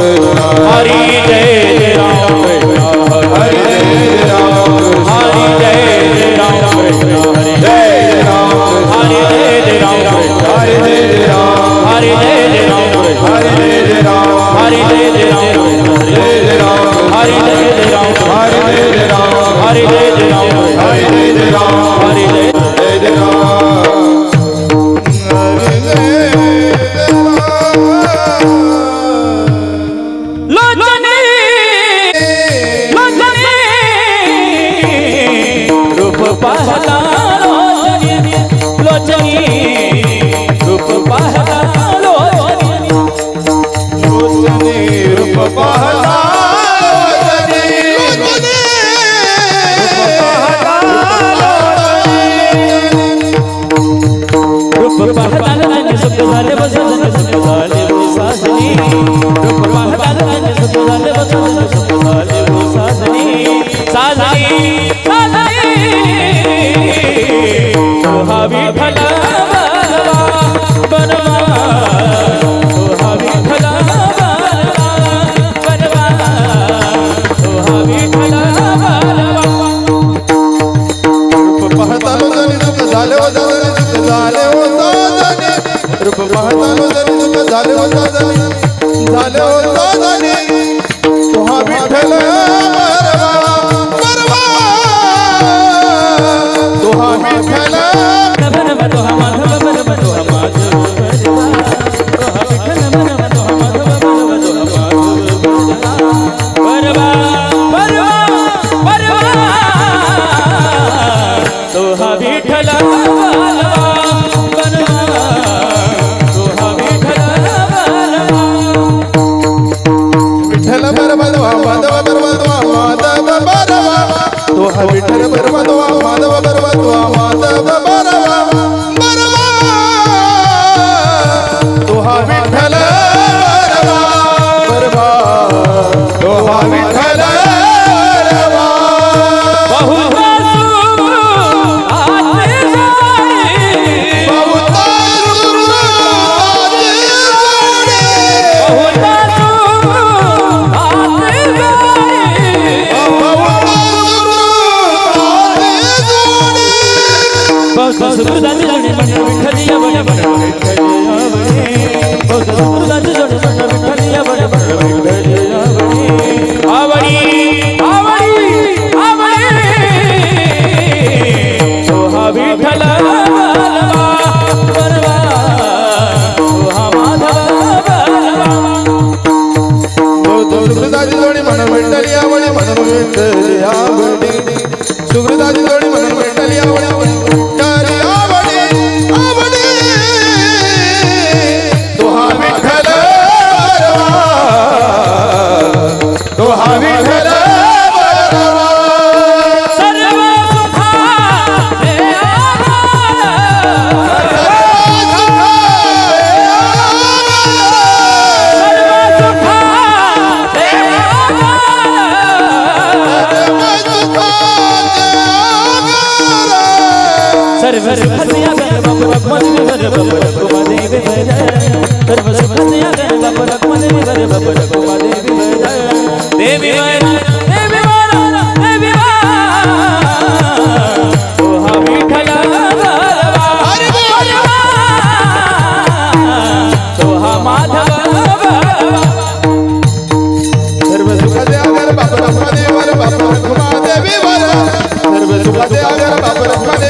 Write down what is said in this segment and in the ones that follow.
હરી જય भर हसिया गन बाप रकमन में भर बाप रकमा देवी भर तर भर हसिया गन बाप रकमन में भर बाप रकमा देवी भर देवी भर देवी भर देवी भर ओहा विठला ओहा माधव सर्व सुख दे अगर बाप रकमा देवी भर बाप रकमा देवी भर सर्व सुख दे अगर बाप रकमा देवी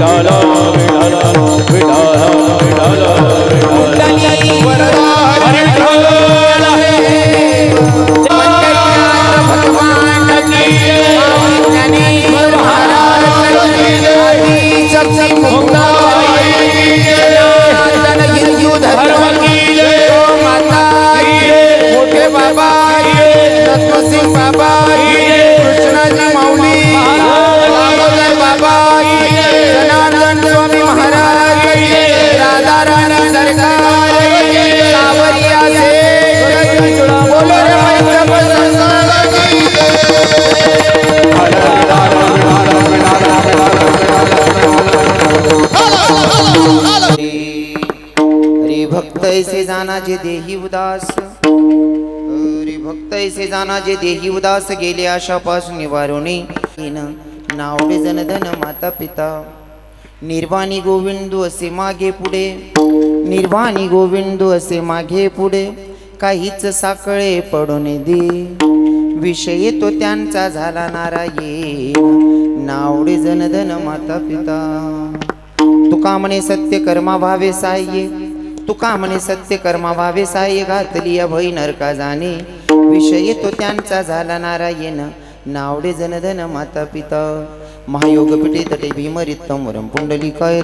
la la ऐसे जाना जे देही उदास. हरी भक्त ऐसे जाना जे देही उदास गेले आशापासून निवारुणी. नावडे जनधन माता पिता निर्वाणी गोविंदू असे मागे पुढे. निर्वाणी गोविंदू असे मागे पुढे. काहीच साकळे पडून दे. विषय तो त्यांचा झाला नाराये नावडे जनधन माता पिता तुका म्हणे सत्य कर्मा भावे साह्ये तुका म्हणे सत्य कर्मा व्हावे साई घातली अभय नरका जाणे विषय तो त्यांचा झाला नारायण नावडे जनधन माता पिता. महायोगपीठे तटे भीमरित्तमरं पुण्डलिकाय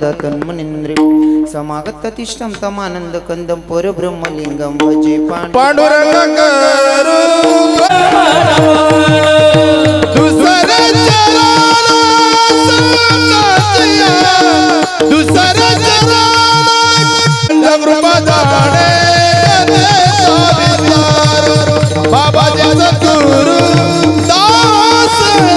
समानंद कंदम पर ब्रह्मलिंगम भजे पाण्डुरङ्ग बाबा जगत गुरु दास.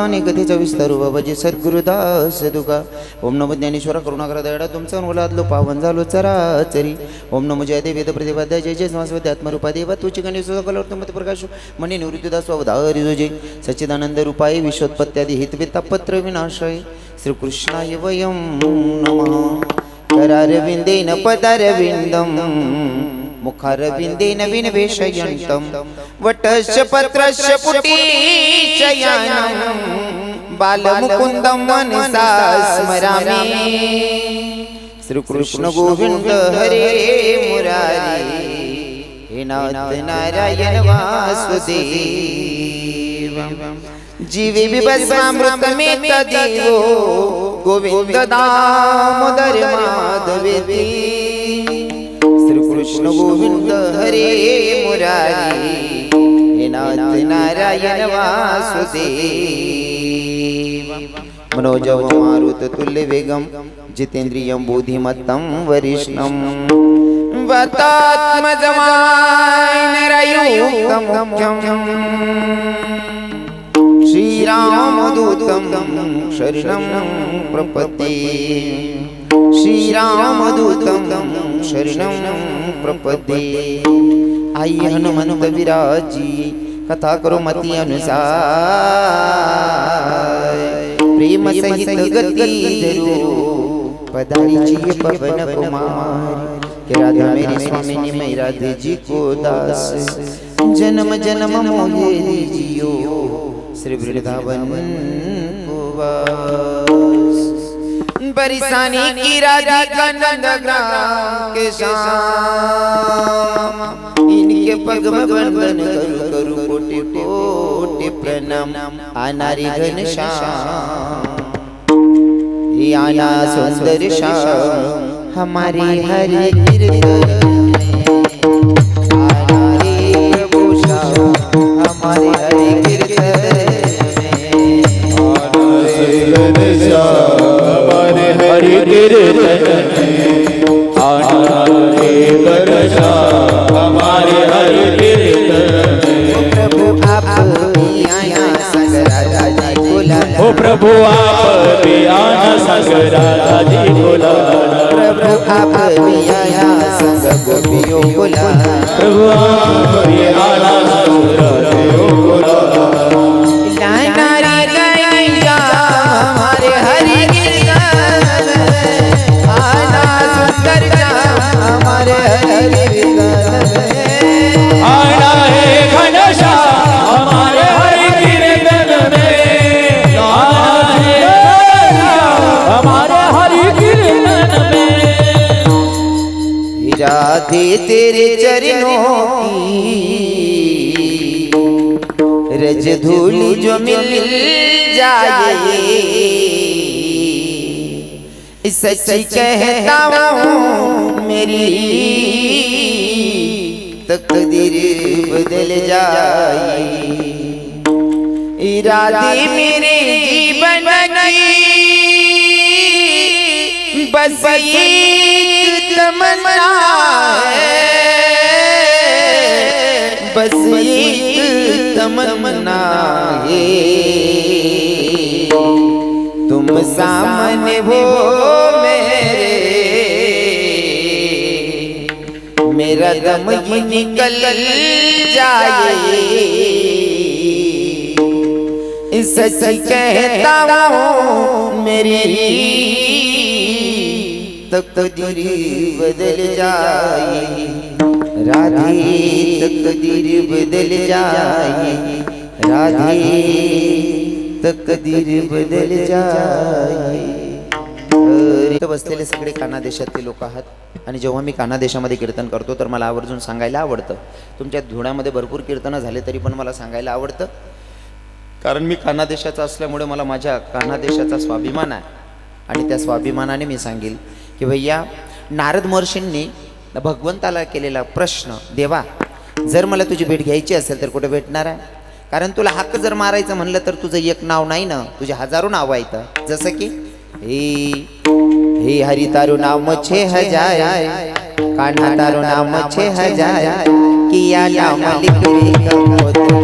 आणि कृपदाने कथेचा विस्तारू बाबाजी सद्गुरुदास तुका ओम नमो ज्ञानेश्वर करुणाकर दयडा तुमचा मुलातलो पावन झालो चराचरी ओम नमो जय देव वेद प्रतिपाद्या जय जय समासवद्य आत्मरूपा देवा तुझी गणेश कलवर्तमत प्रकाश मनी निवृत्तीदास अवधारी तुझे सच्चिदानंद रूपाय विश्वोत्पत्त्यादी हितवेता पत्र विनाशय. श्रीकृष्णाय वयं नमः. करारविंदेन पदारविंदम मुखारविंदेन विनवेशयन्तं वटस्य पत्रस्य पुटीशयानं बालमुकुन्दं मनसा स्मरामि। श्रीकृष्ण गोविन्द हरे मुरारी। हे नाथ नारायण वासुदेव। जीवे बिबस्वामृत मेत देवो गोविंद दामोदर माधवेती। श्रीकृष्ण गोविंद हरे मुरारी हे नाथ नारायण वासुदेव। मनोजव मारुत तुल्य वेगम जितेंद्रियम बुद्धिमत्तम वरिष्णम वतात्मजमानरयुक्तमुख्यम् श्रीरामदूतं शरणं प्रपद्ये श्रीरामदूतं शरणं प्रपदे। आई हनुमंत विराजी कथा करो मती अनुसार। प्रेम सहित गती पधारी जी पवन कुमार। के राधा मेरे स्वामी ने मैं राधे जी को दास। जन्म जन्म मोहे जियो श्री वृंदावन को वास। बरिसानी की राधिका नंद ग्राम के श्याम। इनके पग में बंधन करू करू कोटि कोटि प्रणाम। आनारी घन श्याम। ये आना सुंदर श्याम। हमारी हरि श्याम। हमारे हरि good. राधे तेरे चरणों की। रज धूल जो मिल जाए। सच्ची कहता हूँ मेरी। तकदीर बदल जाए। इरादे मेरे जीवन की। बस एक तमन्ना है बस एक तमन्ना है तुम सामने हो मेरे। मेरा दम ही निकल जाए। सच कहता हूँ मेरी तकदीर बदल जाए राधे तकदीर बदल जाए राधे तकदीर बदल जाए इथं बसलेले सगळे काना देशातले लोक आहात. आणि जेव्हा मी काना देशामध्ये कीर्तन करतो तर मला आवर्जून सांगायला आवडतं. तुमच्या धुळ्यामध्ये भरपूर कीर्तनं झाले तरी पण मला सांगायला आवडतं. कारण मी काना देशाचा असल्यामुळे मला माझ्या काना देशाचा स्वाभिमान आहे. आणि त्या स्वाभिमानाने मी सांगेल की भैया नारद महर्षींनी भगवंताला केलेला प्रश्न देवा जर मला तुझी भेट घ्यायची असेल तर कुठे भेटणार आहे? कारण तुला हक्क जर मारायचं म्हणलं तर तुझं एक नाव नाही ना तुझे हजारो नाव आहेत. जसं की हे हे हरी तारू नाम छे हजार कान्हा तारू नाम छे हजार किया नाम लिख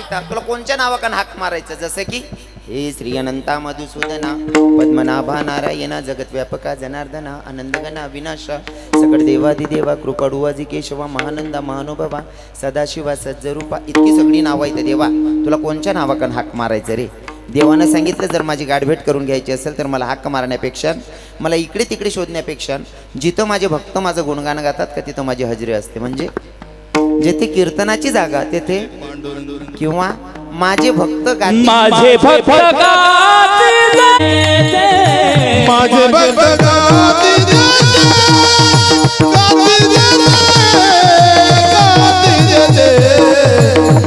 हजारो तुला कोणत्या नावाकान हाक मारायचं? जसं की हे श्री अनंता मधुसूदना पद्मनाभा नारायणा जगतव्यापका जनार्दना आनंदगना विनाशा सकट देवादिदेवा कृपाडुवाजी केशवा महानंदा महानुभवा सदाशिवा सज्जरूपा इतकी सगळी नावं आहेत देवा. तुला कोणच्या नावाकान हाक मारायचं रे? देवानं सांगितलं जर माझी गाठभेट करून घ्यायची असेल तर मला हाक मारण्यापेक्षा मला इकडे तिकडे शोधण्यापेक्षा जिथं माझे भक्त माझं गुणगान गातात का तिथं माझी हजेरी असते. म्हणजे जेथे कीर्तनाची जागा तेथे किंवा माझे भक्त माझे भक्त. माझे भक्त.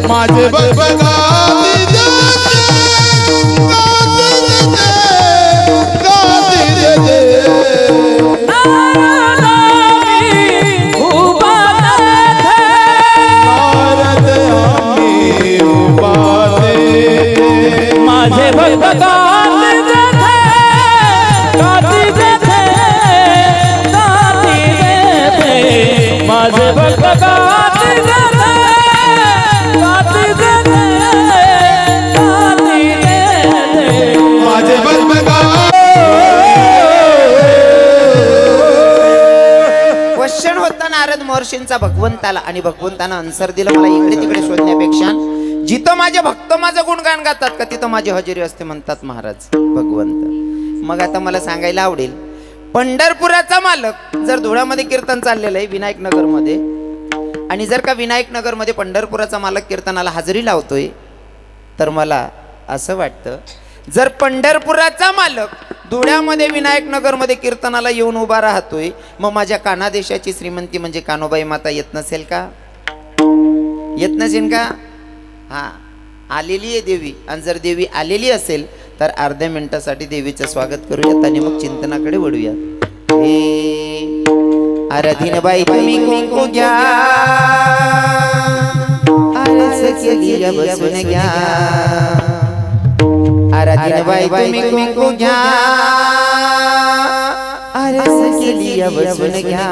माझे भक्त माझे भक्त क्वेश्चन होता नारद महर्षींचा भगवंताला आणि भगवंतानं आन्सर दिलं. मला इकडे तिकडे शोधण्यापेक्षा जिथं माझे भक्त माझं गुणगान गातात का तिथं माझी हजेरी असते म्हणतात महाराज भगवंत. मग आता मला सांगायला आवडेल पंढरपुराचा मालक जर धुळ्यामध्ये कीर्तन चाललेलं आहे विनायक नगरमध्ये आणि जर का विनायक नगरमध्ये पंढरपुराचा मालक कीर्तनाला हजेरी लावतोय तर मला असं वाटतं जर पंढरपुराचा मालक धुळ्यामध्ये विनायक नगरमध्ये कीर्तनाला येऊन उभा राहतोय मग माझ्या कानादेशाची श्रीमंती म्हणजे कानोबाई माता येत नसेल का? येत नसेल का? हा आलेली आहे देवी. आणि जर देवी आलेली असेल तर अर्ध्या मिनिटासाठी देवीचं स्वागत करूयात आणि मग चिंतनाकडे वळूया हे आराधीन बाई तुम्ही कुंकू घ्या. बसून घ्या. आराधीन बाई तुम्ही कुंकू घ्या. बसून घ्या.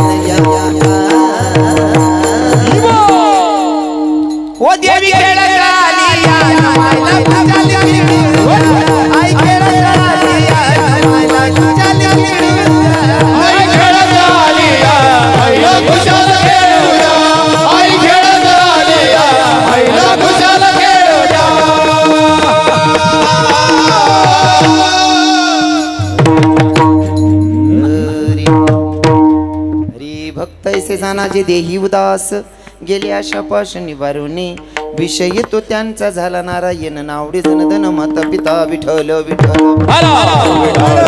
भक्त ऐसे जानाचे देही उदास गेले आशा पाश विषय तो त्यांचा झाला नारायण नावडे जनधन माता पिता विठ्ठल, विठ्ठल, विठ्ठल.